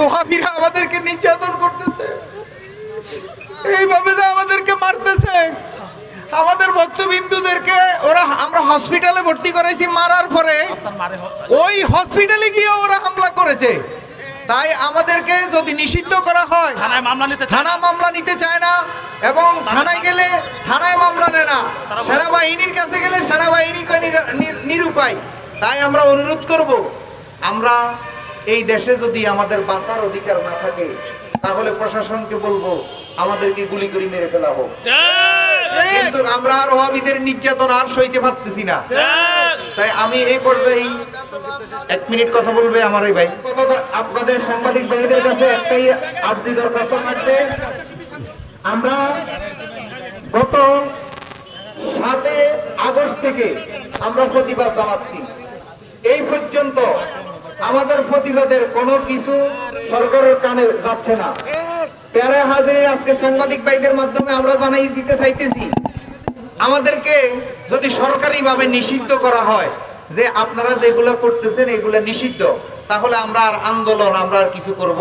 ওহাবিরা আমাদেরকে নির্যাতন করতেছে। এইভাবে যে আমাদেরকে মারতেছে। আমাদের ভক্তবিন্দুদেরকে ওরা আমরা হসপিটালে ভর্তি করাইছি মারার পরে ওই হসপিটালে গিয়ে ওরা হামলা করেছে। তাই আমাদেরকে যদি নিষিদ্ধ করা হয় থানা মামলা নিতে চায় না এবং থানায় গেলে থানায় মামলা নেয় না। সেনাবাহিনীর কাছে গেলে নির- নিরুপায়। তাই আমরা অনুরোধ করব আমরা এই দেশে যদি আমাদের বাঁচার অধিকার না থাকে তাহলে প্রশাসনকে বলব আমাদেরকে গুলি করে মেরে ফেলা হোক। কিন্তু আমরা আর ওহাবিদের নির্যাতন আর সইতে পারতেছি না। তাই আমি এই পর্যায়ে এক মিনিট কথা বলবে আমার ওই ভাই। আপনাদের সাংবাদিক ভাইদের কাছে একটাই আর্জি দরখাস্ত থাকবে। আমরা গত সাতে আগস্ট থেকে আমরা প্রতিবাদ জানাচ্ছি। এই পর্যন্ত আমাদের প্রতিবাদের কোনো কিছু সরকারের কানে যাচ্ছে না। প্যারা হাজির আজকে সাংবাদিক ভাইদের মাধ্যমে আমরা জানাই দিতে চাইতেছি, আমাদেরকে যদি সরকারি ভাবে নিষিদ্ধ করা হয়, যে আপনারা যেগুলো করতেছেন এগুলো নিষিদ্ধ, তাহলে আমরা আর আন্দোলন আমরা আর কিছু করব